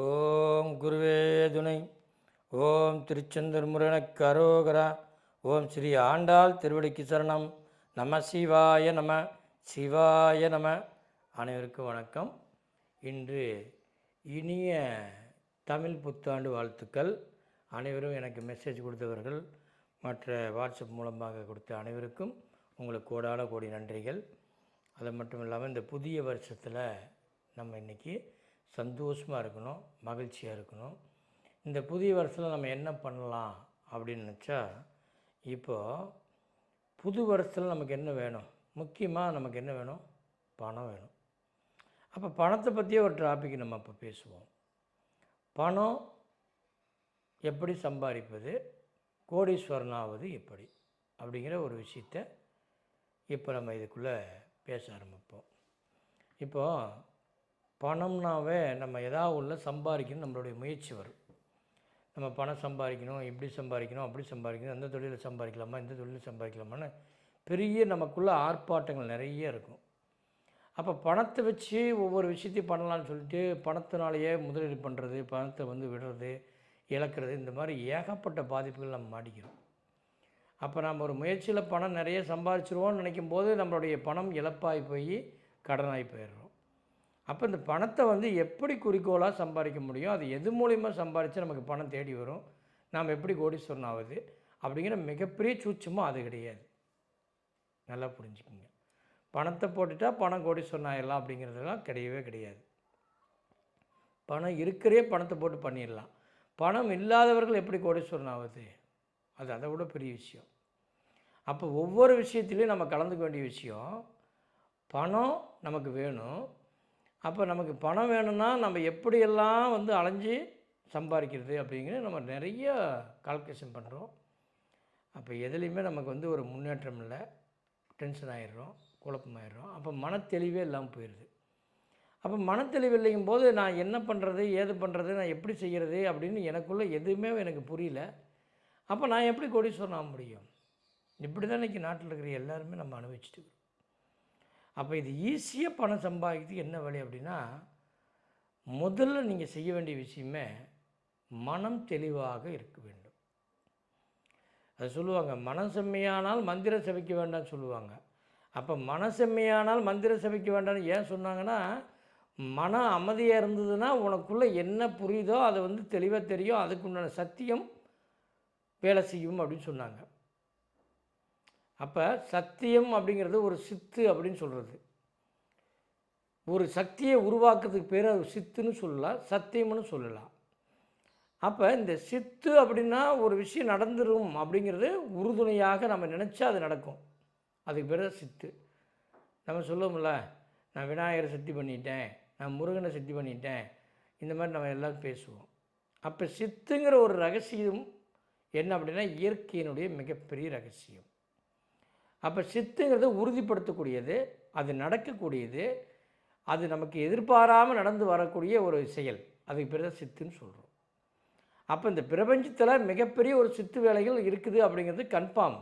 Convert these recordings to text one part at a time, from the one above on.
ஓம் குருவே துணை. ஓம் திருச்செந்தூர் முருகனுக்கு அரோகரா ஓம் ஸ்ரீ ஆண்டாள் திருவடிக்கு சரணம். நம சிவாய நம சிவாய நம. அனைவருக்கும் வணக்கம். இன்று இனிய தமிழ் புத்தாண்டு வாழ்த்துக்கள். அனைவரும் எனக்கு மெசேஜ் கொடுத்தவர்கள் மற்ற வாட்ஸ்அப் மூலமாக கொடுத்த அனைவருக்கும் உங்களுக்கு கோடான கோடி நன்றிகள். அது மட்டும் இல்லாமல் இந்த புதிய வருஷத்தில் நம்ம இன்றைக்கி சந்தோஷமாக இருக்கணும் மகிழ்ச்சியாக இருக்கணும். இந்த புதிய வருஷத்தில் நம்ம என்ன பண்ணலாம் அப்படின்னு நினச்சா இப்போது புது வருஷத்தில் நமக்கு என்ன வேணும்? முக்கியமாக நமக்கு என்ன வேணும்? பணம் வேணும். அப்போ பணத்தை பற்றியே ஒரு டாபிக் நம்ம இப்போ பேசுவோம். பணம் எப்படி சம்பாதிப்பது? கோடீஸ்வரனாவது எப்படி? அப்படிங்கிற ஒரு விஷயத்த இப்போ நம்ம இதுக்குள்ளே பேச ஆரம்பிப்போம். இப்போது பணம்னாவே நம்ம எதாவது உள்ள சம்பாதிக்கணும் நம்மளுடைய முயற்சி வரும். நம்ம பணம் சம்பாதிக்கணும் இப்படி சம்பாதிக்கணும் அப்படி சம்பாதிக்கணும் அந்த தொழிலில் சம்பாதிக்கலாமா இந்த தொழிலில் சம்பாதிக்கலாமான்னு பெரிய நமக்குள்ள ஆர்ப்பாட்டங்கள் நிறைய இருக்கும். அப்போ பணத்தை வச்சு ஒவ்வொரு விஷயத்தையும் பண்ணலான்னு சொல்லிட்டு பணத்தினாலேயே முதலீடு பண்ணுறது பணத்தை வந்து விடுறது இழக்கிறது இந்த மாதிரி ஏகப்பட்ட பாதிப்புகள் நம்ம மாட்டிக்கிறோம். அப்போ நம்ம ஒரு முயற்சியில் பணம் நிறைய சம்பாதிச்சிருவோம்னு நினைக்கும் போது நம்மளுடைய பணம் இழப்பாகி போய் கடனாகி போயிடுறோம். அப்போ இந்த பணத்தை வந்து எப்படி குறிக்கோளாக சம்பாதிக்க முடியும்? அது எது மூலிமா சம்பாதிச்சு நமக்கு பணம் தேடி வரும்? நாம் எப்படி கோடீஸ்வரன் ஆகுது அப்படிங்கிற மிகப்பெரிய சூட்சமும் அது கிடையாது. நல்லா புரிஞ்சுக்கோங்க. பணத்தை போட்டுட்டா பணம் கோடீஸ்வரன் ஆயிடலாம் அப்படிங்கிறதெல்லாம் கிடையவே கிடையாது. பணம் இருக்கிறே பணத்தை போட்டு பண்ணிடலாம். பணம் இல்லாதவர்கள் எப்படி கோடீஸ்வரன் ஆகுது அது அதை விட பெரிய விஷயம். அப்போ ஒவ்வொரு விஷயத்துலையும் நம்ம கலந்துக்க வேண்டிய விஷயம் பணம் நமக்கு வேணும். அப்போ நமக்கு பணம் வேணும்னா நம்ம எப்படியெல்லாம் வந்து அலைஞ்சு சம்பாதிக்கிறது அப்படிங்கிறது நம்ம நிறைய கால்குலேஷன் பண்ணுறோம். அப்போ எதுலேயுமே நமக்கு வந்து ஒரு முன்னேற்றம் இல்லை. டென்ஷன் ஆகிடுறோம் குழப்பமாயிடுறோம். அப்போ மனத்தெளிவே இல்லாமல் போயிடுது. அப்போ மனத்தெளிவு இல்லைங்கும் போது நான் என்ன பண்ணுறது ஏது பண்ணுறது நான் எப்படி செய்கிறது அப்படின்னு எனக்குள்ளே எதுவுமே எனக்கு புரியல. அப்போ நான் எப்படி கோடீஸ்வரன் ஆக முடியும்? இப்படி தான் இன்றைக்கி நாட்டில் இருக்கிற எல்லாருமே நம்ம அனுபவிச்சுட்டு அப்போ இது ஈஸியாக பணம் சம்பாதிக்கிறதுக்கு என்ன வழி அப்படின்னா முதல்ல நீங்கள் செய்ய வேண்டிய விஷயமே மனம் தெளிவாக இருக்க வேண்டும். அது சொல்லுவாங்க மனம் செம்மையானால் மந்திர சபைக்க வேண்டாம்னு சொல்லுவாங்க. அப்போ மன செம்மையானால் மந்திர சபைக்க வேண்டாம்னு ஏன் சொன்னாங்கன்னா மனம் அமைதியாக இருந்ததுன்னா உனக்குள்ளே என்ன புரியுதோ அதை வந்து தெளிவாக தெரியும் அதுக்குண்டான சத்தியம் வேலை செய்யும் அப்படின்னு சொன்னாங்க. அப்போ சத்தியம் அப்படிங்கிறது ஒரு சித்து அப்படின்னு சொல்கிறது ஒரு சக்தியை உருவாக்குறதுக்கு பேர் அது சித்துன்னு சொல்லலாம் சத்தியம்னு சொல்லலாம். அப்போ இந்த சித்து அப்படின்னா ஒரு விஷயம் நடந்துடும் அப்படிங்கிறது உறுதுணையாக நம்ம நினச்சா அது நடக்கும். அதுக்கு பேர் தான் சித்து. நம்ம சொல்லுவோம்ல நான் விநாயகரை சித்தி பண்ணிட்டேன் நான் முருகனை சித்தி பண்ணிட்டேன் இந்த மாதிரி நம்ம எல்லாம் பேசுவோம். அப்போ சித்துங்கிற ஒரு ரகசியம் என்ன அப்படின்னா இயற்கையினுடைய மிகப்பெரிய ரகசியம். அப்போ சித்துங்கிறது உறுதிப்படுத்தக்கூடியது அது நடக்கக்கூடியது அது நமக்கு எதிர்பாராமல் நடந்து வரக்கூடிய ஒரு செயல். அதுக்கு பேர் தான் சித்துன்னு சொல்கிறோம் அப்போ இந்த பிரபஞ்சத்தில் மிகப்பெரிய ஒரு சித்து வேலைகள் இருக்குது அப்படிங்கிறது கன்ஃபார்ம்.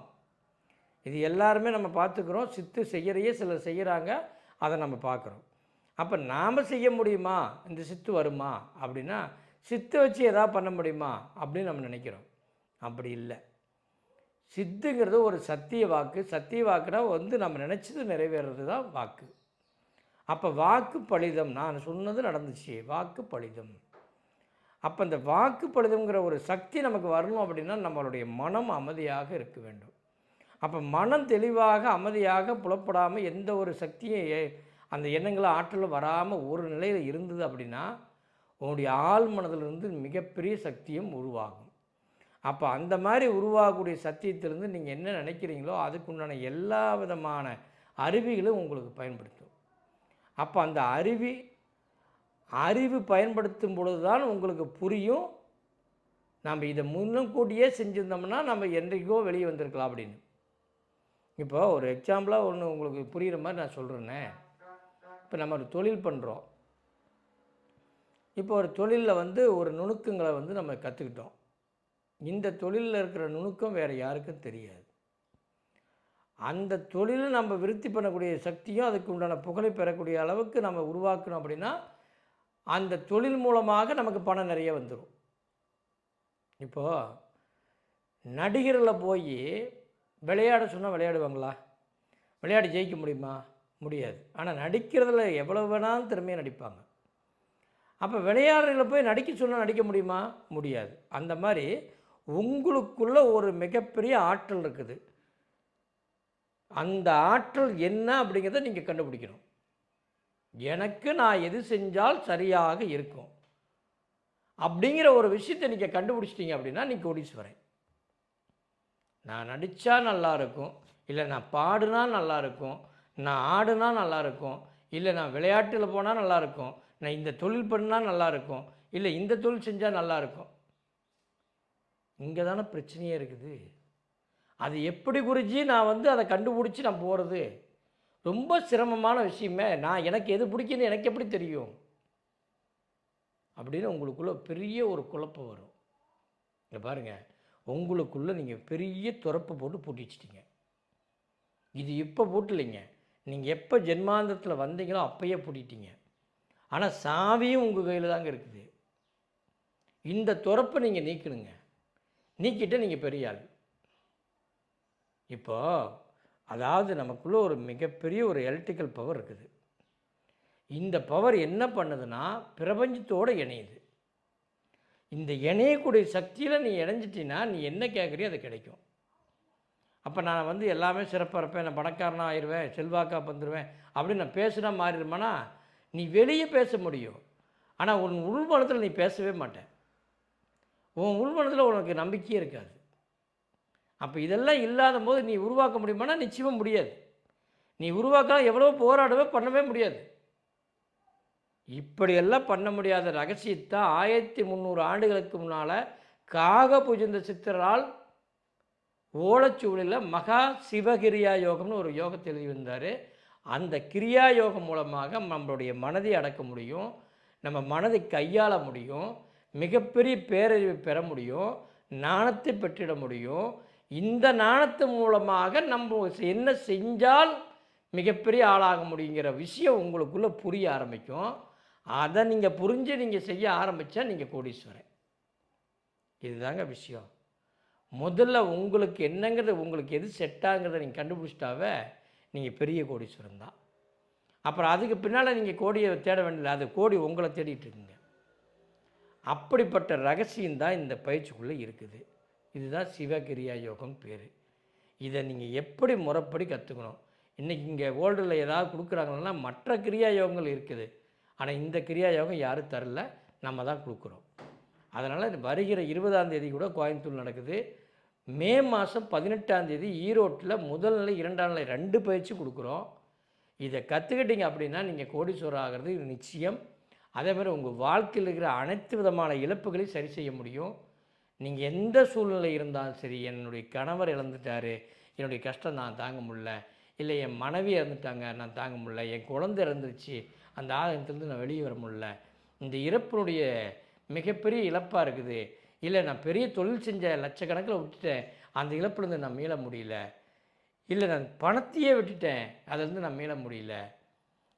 இது எல்லாருமே நம்ம பார்த்துக்கிறோம். சித்து செய்கிறையே சிலர் செய்கிறாங்க அதை நம்ம பார்க்குறோம். அப்போ நாம் செய்ய முடியுமா? இந்த சித்து வருமா? அப்படின்னா சித்தை வச்சு எதாவது பண்ண முடியுமா? அப்படின்னு நம்ம நினைக்கிறோம். அப்படி இல்லை. சித்துங்கிறது ஒரு சத்திய வாக்கு. சத்திய வாக்குனா வந்து நம்ம நினச்சது நிறைவேறது தான் வாக்கு. அப்போ வாக்கு பலிதம் நான் சொன்னது நடந்துச்சு. வாக்கு பலிதம். அப்போ இந்த வாக்கு பலிதம்ங்கிற ஒரு சக்தி நமக்கு வரணும் அப்படின்னா நம்மளுடைய மனம் அமைதியாக இருக்க வேண்டும். அப்போ மனம் தெளிவாக அமைதியாக புலப்படாமல் எந்த ஒரு சக்தியும் ஏ- அந்த எண்ணங்களும் ஆற்றலும் வராமல் ஒரு நிலையில் இருந்தது அப்படின்னா உன்னுடைய ஆள் மனதிலிருந்து மிகப்பெரிய சக்தியும் உருவாகும். அப்போ அந்த மாதிரி உருவாகக்கூடிய சத்தியத்திலிருந்து நீங்கள் என்ன நினைக்கிறீங்களோ அதுக்குண்டான எல்லா விதமான அருவிகளும் உங்களுக்கு பயன்படுத்தும். அப்போ அந்த அருவி அறிவு பயன்படுத்தும் பொழுது தான் உங்களுக்கு புரியும் நம்ம இதை முன்னக்கூட்டியே செஞ்சுருந்தோம்னா நம்ம என்றைக்கோ வெளியே வந்திருக்கலாம் அப்படின்னு. இப்போ ஒரு எக்ஸாம்பிளாக ஒன்று உங்களுக்கு புரிகிற மாதிரி நான் சொல்கிறேன்னே இப்போ நம்ம ஒரு தொழில் பண்ணுறோம் இப்போ ஒரு தொழிலில் வந்து ஒரு நுணுக்கங்களை வந்து நம்ம கற்றுக்கிட்டோம் இந்த தொழிலில் இருக்கிற நுணுக்கம் வேறு யாருக்கும் தெரியாது. அந்த தொழிலை நம்ம விருத்தி பண்ணக்கூடிய சக்தியும் அதுக்கு உண்டான புகழை பெறக்கூடிய அளவுக்கு நம்ம உருவாக்கணும் அப்படின்னா அந்த தொழில் மூலமாக நமக்கு பணம் நிறைய வந்துடும் இப்போது நடிகரில் போய் விளையாட சொன்னால் விளையாடுவாங்களா? விளையாடி ஜெயிக்க முடியுமா? முடியாது. ஆனால் நடிக்கிறதுல எவ்வளோ வேணாலும் திறமையாக நடிப்பாங்க. அப்போ விளையாடுறதில் போய் நடிக்க சொன்னால் நடிக்க முடியுமா? முடியாது. அந்த மாதிரி உங்களுக்குள்ள ஒரு மிகப்பெரிய ஆற்றல் இருக்குது. அந்த ஆற்றல் என்ன அப்படிங்கிறத நீங்கள் கண்டுபிடிக்கணும். எனக்கு நான் எது செஞ்சால் சரியாக இருக்கும். அப்படிங்கிற ஒரு விஷயத்தை நீங்கள் கண்டுபிடிச்சிட்டிங்க அப்படின்னா நீங்கள் கோடீஸ்வரன். நான் நடித்தா நல்லாயிருக்கும் இல்லை நான் பாடுனா நல்லாயிருக்கும் நான் ஆடுனா நல்லாயிருக்கும் இல்லை நான் விளையாட்டில் போனால் நல்லாயிருக்கும் நான் இந்த தொழில் பண்ணால் நல்லாயிருக்கும் இல்லை இந்த தொழில் செஞ்சால் நல்லாயிருக்கும் இங்கே தானே பிரச்சனையே இருக்குது. அது எப்படி குருஜி? நான் வந்து அதை கண்டுபிடிச்சி நான் போகிறது ரொம்ப சிரமமான விஷயமே. நான் எனக்கு எது பிடிக்குன்னு எனக்கு எப்படி தெரியும்? அப்படின்னு உங்களுக்குள்ளே பெரிய ஒரு குழப்பம் வரும். இங்கே பாருங்கள் உங்களுக்குள்ளே நீங்கள் பெரிய துறப்பு போட்டு பூட்டி வச்சிட்டிங்க. இது இப்போ பூட்டலைங்க. நீங்கள் எப்போ ஜென்மாந்தத்தில் வந்தீங்களோ அப்பயே பூட்டிட்டீங்க. ஆனால் சாவியும் உங்கள் கையில் தாங்க இருக்குது. இந்த துறப்பை நீங்கள் நீக்கணுங்க. நீக்கிட்டு நீங்கள் பெரிய ஆள். இப்போ அதாவது நமக்குள்ளே ஒரு மிகப்பெரிய ஒரு எலக்ட்ரிக்கல் பவர் இருக்குது. இந்த பவர் என்ன பண்ணுதுன்னா பிரபஞ்சத்தோடு இணையுது. இந்த இணையக்கூடிய சக்தியில் நீ இணைஞ்சிட்டின்னா நீ என்ன கேட்குறியோ அது கிடைக்கும். அப்போ நான் வந்து எல்லாமே சிறப்பாக இருப்பேன் நான் பணக்காரனாக ஆயிடுவேன் செல்வாக்காக வந்துடுவேன் அப்படின்னு நான் பேசுனா மாறிடுமானா நீ வெளியே பேச முடியும். ஆனால் உன் உள்மனத்தில் நீ பேசவே மாட்டேன் உன் உள்மனத்தில் உனக்கு நம்பிக்கையே இருக்காது. அப்போ இதெல்லாம் இல்லாத போது நீ உருவாக்க முடியுமானா நிச்சயமாக முடியாது. நீ உருவாக்கலாம் எவ்வளோ போராடவே பண்ணவே முடியாது. இப்படியெல்லாம் பண்ண முடியாத ரகசியத்தை ஆயிரத்தி முந்நூறு ஆண்டுகளுக்கு முன்னால் காக புஜந்த சித்தரால் ஓலைச்சுவடியில் மகா சிவகிரியா யோகம்னு ஒரு யோகத்தை எழுதி வந்தார் அந்த கிரியா யோகம் மூலமாக நம்மளுடைய மனதை அடக்க முடியும். நம்ம மனதை கையாள முடியும். மிகப்பெரிய பேரறிவை பெற முடியும் நாணத்தை பெற்றிட முடியும். இந்த நாணத்து மூலமாக நம்ம என்ன செஞ்சால் மிகப்பெரிய ஆளாக முடியுங்கிற விஷயம் உங்களுக்குள்ளே புரிய ஆரம்பிக்கும். அதை நீங்கள் புரிஞ்சு நீங்கள் செய்ய ஆரம்பித்தா நீங்கள் கோடீஸ்வரன். இதுதாங்க விஷயம். முதல்ல உங்களுக்கு என்னங்கிறது உங்களுக்கு எது செட்டாங்கிறத நீங்கள் கண்டுபிடிச்சிட்டாவே நீங்கள் பெரிய கோடீஸ்வரன் தான். அப்புறம் அதுக்கு பின்னால் நீங்கள் கோடியை தேட வேண்டியதில்லை. அது கோடி உங்களை தேடிட்டு இருக்குங்க. அப்படிப்பட்ட ரகசியம் தான் இந்த பயிற்சிக்குள்ளே இருக்குது. இதுதான் சிவகிரியா யோகம் பேர். இதை நீங்கள் எப்படி முறைப்படி கற்றுக்கணும் இன்றைக்கி இங்கே வேர்ல்டில் ஏதாவது கொடுக்குறாங்கன்னா மற்ற கிரியா யோகங்கள் இருக்குது. ஆனால் இந்த கிரியா யோகம் யாரும் தரல. நம்ம தான் கொடுக்குறோம். அதனால் வருகிற இருபதாம் தேதி கூட கோயம்புத்தூர் நடக்குது. மே மாதம் பதினெட்டாம் தேதி ஈரோட்டில் முதல் நிலை இரண்டாம் நிலை ரெண்டு பயிற்சி கொடுக்குறோம். இதை கற்றுக்கிட்டீங்க அப்படின்னா நீங்கள் கோடீஸ்வரர் ஆகிறது இது நிச்சயம். அதே மாதிரி உங்கள் வாழ்க்கையில் இருக்கிற அனைத்து விதமான இழப்புகளையும் சரி செய்ய முடியும். நீங்கள் எந்த சூழ்நிலை இருந்தாலும் சரி என்னுடைய கணவர் இழந்துட்டார் என்னுடைய கஷ்டம் நான் தாங்க முடியல இல்லை என் மனைவி இறந்துட்டாங்க நான் தாங்க முடியல என் குழந்தை இறந்துருச்சு அந்த ஆலயத்திலேருந்து நான் வெளியே வர முடியல. இந்த இறப்பினுடைய மிகப்பெரிய இழப்பாக இருக்குது. இல்லை நான் பெரிய தொழில் செஞ்ச லட்சக்கணக்கில் விட்டுட்டேன் அந்த இழப்புலேருந்து நான் மீள முடியல. இல்லை நான் பணத்தையே விட்டுட்டேன் அதுலேருந்து நான் மீள முடியல.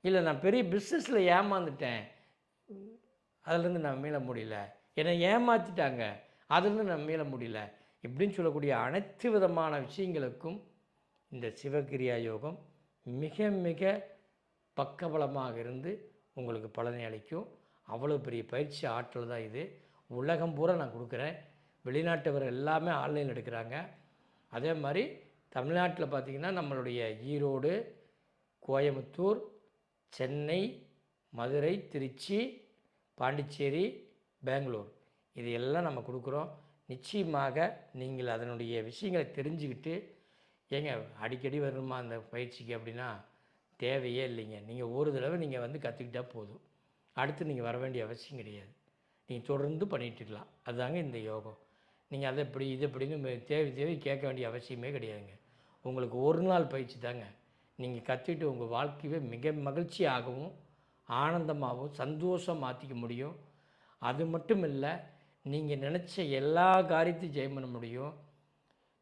இல்லை நான் பெரிய பிஸ்னஸில் ஏமாந்துட்டேன் அதுலேருந்து நான் மீள முடியல. என்னை ஏமாற்றிட்டாங்க அதுலேருந்து நான் மீள முடியல. இப்படின்னு சொல்லக்கூடிய அனைத்து விதமான விஷயங்களுக்கும் இந்த சிவகிரியா யோகம் மிக மிக பக்கபலமாக இருந்து உங்களுக்கு பலனை அளிக்கும். அவ்வளோ பெரிய பயிற்சி ஆற்றல் தான் இது. உலகம் பூரா நான் கொடுக்குறேன். வெளிநாட்டவர் எல்லாமே ஆன்லைன் எடுக்கிறாங்க. அதே மாதிரி தமிழ்நாட்டில் பார்த்திங்கன்னா நம்மளுடைய ஈரோடு கோயம்புத்தூர் சென்னை மதுரை திருச்சி பாண்டிச்சேரி பெங்களூர். இது எல்லாம் நம்ம கொடுக்குறோம். நிச்சயமாக நீங்கள் அதனுடைய விஷயங்களை தெரிஞ்சுக்கிட்டு ஏங்க அடிக்கடி வரணுமா அந்த பயிற்சிக்கு அப்படின்னா தேவையே இல்லைங்க. நீங்கள் ஒரு தடவை நீங்கள் வந்து கற்றுக்கிட்டால் போதும். அடுத்து நீங்கள் வர வேண்டிய அவசியம் கிடையாது. நீங்கள் தொடர்ந்து பண்ணிட்டு இருக்கலாம் அதுதாங்க இந்த யோகம். நீங்கள் அதை எப்படி இது எப்படின்னு தேவை தேவை கேட்க வேண்டிய அவசியமே கிடையாதுங்க. உங்களுக்கு ஒரு நாள் பயிற்சி தாங்க. நீங்கள் கற்றுக்கிட்டு உங்கள் வாழ்க்கையே மிக மகிழ்ச்சியாகவும் ஆனந்தமாகவும் சந்தோஷம் மாற்றிக்க முடியும். அது மட்டும் இல்லை நீங்கள் நினச்ச எல்லா காரியத்தையும் ஜெயம் பண்ண முடியும்.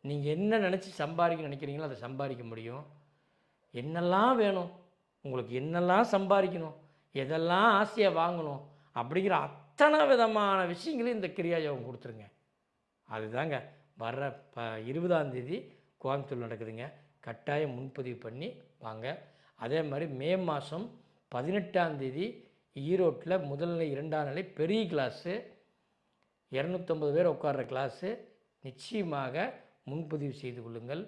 நீங்கள் என்ன நினச்சி சம்பாதிக்க நினைக்கிறீங்களோ அதை சம்பாதிக்க முடியும். என்னெல்லாம் வேணும்? உங்களுக்கு என்னெல்லாம் சம்பாதிக்கணும்? எதெல்லாம் ஆசையாக வாங்கணும்? அப்படிங்கிற அத்தனை விதமான விஷயங்களையும் இந்த கிரியா யோகம் கொடுத்துருங்க. அதுதாங்க வர்ற ப இருபதாந்தேதி கோயம்புத்தூர் நடக்குதுங்க. கட்டாயம் முன்பதிவு பண்ணி வாங்க. அதே மாதிரி மே மாதம் பதினெட்டாம் தேதி ஈரோட்டில் முதல் நிலை இரண்டாம் நிலை பெரிய கிளாஸு இரநூத்தம்பது பேர் உட்கார்ற கிளாஸு நிச்சயமாக முன்பதிவு செய்து கொள்ளுங்கள்.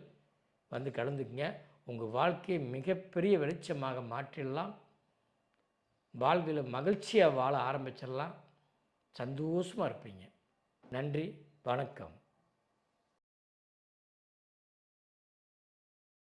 வந்து கலந்துக்குங்க. உங்கள் வாழ்க்கையை மிகப்பெரிய வெளிச்சமாக மாற்றிடலாம். வாழ்வில் மகிழ்ச்சியாக வாழ ஆரம்பிச்சிடலாம். சந்தோஷமாக இருப்பீங்க. நன்றி வணக்கம்.